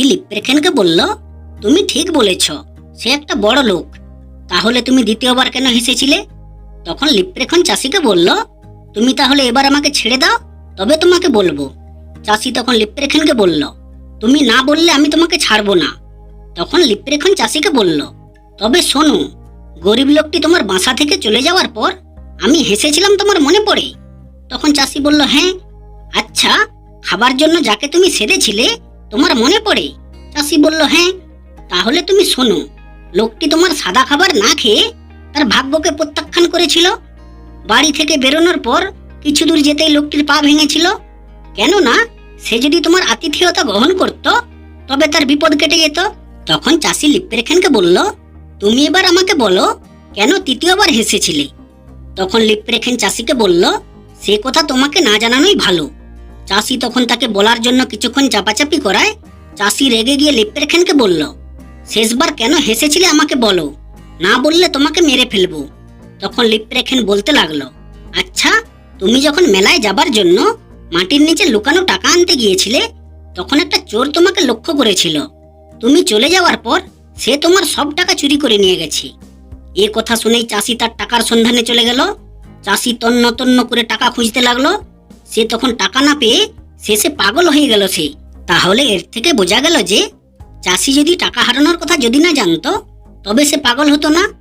চাষি লিপ্রেখেনকে বলল, তুমি ঠিক বলেছ, সে একটা বড় লোক। তাহলে তুমি দ্বিতীয়বার কেন হেসেছিলে? তখন লিপ্রেখন চাষিকে বলল, তুমি তাহলে এবার আমাকে ছেড়ে দাও, তবে তোমাকে বলব। চাষি তখন লিপ্রেখনকে বলল, তুমি না বললে আমি তোমাকে ছাড়বো না। তখন লিপ্রেখন চাষিকে বলল, তবে শোনো, গরিব লোকটি তোমার বাসা থেকে চলে যাওয়ার পর আমি হেসেছিলাম তোমার মনে পড়ে? তখন চাষি বলল হ্যাঁ আচ্ছা খাবার জন্য যাকে তুমি সেধেছিলে তোমার মনে পড়ে? চাষি বলল হ্যাঁ তাহলে তুমি শোনো। লোকটি তোমার সাদা খাবার না খেয়ে তার ভাগ্যকে প্রত্যাখ্যান করেছিল। বাড়ি থেকে বেরোনোর পর কিছু দূর যেতেই লোকটির পা ভেঙেছিল। কেননা, সে যদি তোমার আতিথেয়তা গ্রহণ করত, তবে তার বিপদ কেটে যেত। তখন চাষি লিপ্রেখেনকে বলল, তুমি এবার আমাকে বলো, কেন তৃতীয়বার হেসেছিলে? তখন লিপ্রেখেন চাষিকে বলল, সে কথা তোমাকে না জানানোই ভালো। চাষি তখন তাকে বলার জন্য কিছুক্ষণ চাপাচাপি করায়। চাষি রেগে গিয়ে লিপ্রেখেনকে বলল, শেষবার কেন হেসেছিলে আমাকে বলো। না বললে তোমাকে মেরে ফেলব। তখন লিপ্রেখেন বলতে লাগল আচ্ছা তুমি যখন মেলায় যাবার জন্য মাটির নিচে লুকানো টাকা আনতে গিয়েছিলে, তখন একটা চোর তোমাকে লক্ষ্য করেছিল। তুমি চলে যাওয়ার পর সে তোমার সব টাকা চুরি করে নিয়ে গেছে। এ কথা শুনেই চাষি তার টাকার সন্ধানে চলে গেল। চাষি তন্ন তন্ন করে টাকা খুঁজতে লাগল। সে তখন টাকা না পেয়ে শেষে পাগল হয়ে গেল সে। তাহলে এর থেকে বোঝা গেল যে চাষি যদি টাকা হারানোর কথা যদি না জানতো, তবে সে পাগল হতো না।